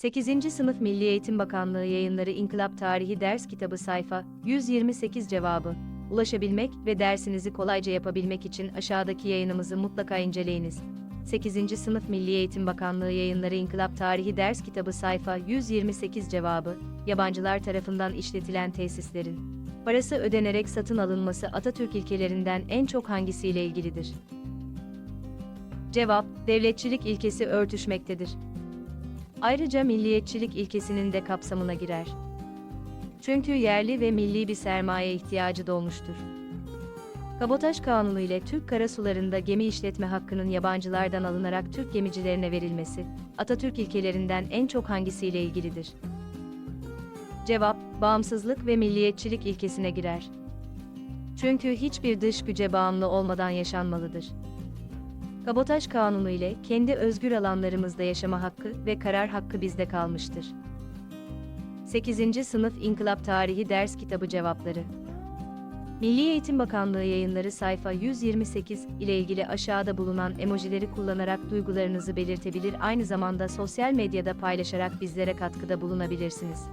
8. Sınıf Milli Eğitim Bakanlığı yayınları İnkılap Tarihi Ders Kitabı sayfa 128 cevabı. Ulaşabilmek ve dersinizi kolayca yapabilmek için aşağıdaki yayınımızı mutlaka inceleyiniz. 8. Sınıf Milli Eğitim Bakanlığı yayınları İnkılap Tarihi Ders Kitabı sayfa 128 cevabı, yabancılar tarafından işletilen tesislerin parası ödenerek satın alınması Atatürk ilkelerinden en çok hangisiyle ilgilidir? Cevap, devletçilik ilkesi örtüşmektedir. Ayrıca milliyetçilik ilkesinin de kapsamına girer. Çünkü yerli ve milli bir sermaye ihtiyacı doğmuştur. Kabotaj Kanunu ile Türk karasularında gemi işletme hakkının yabancılardan alınarak Türk gemicilerine verilmesi, Atatürk ilkelerinden en çok hangisiyle ilgilidir? Cevap, bağımsızlık ve milliyetçilik ilkesine girer. Çünkü hiçbir dış güce bağımlı olmadan yaşanmalıdır. Kabotaj Kanunu ile kendi özgür alanlarımızda yaşama hakkı ve karar hakkı bizde kalmıştır. 8. Sınıf İnkılap Tarihi Ders Kitabı Cevapları Milli Eğitim Bakanlığı yayınları sayfa 128 ile ilgili aşağıda bulunan emojileri kullanarak duygularınızı belirtebilir aynı zamanda sosyal medyada paylaşarak bizlere katkıda bulunabilirsiniz.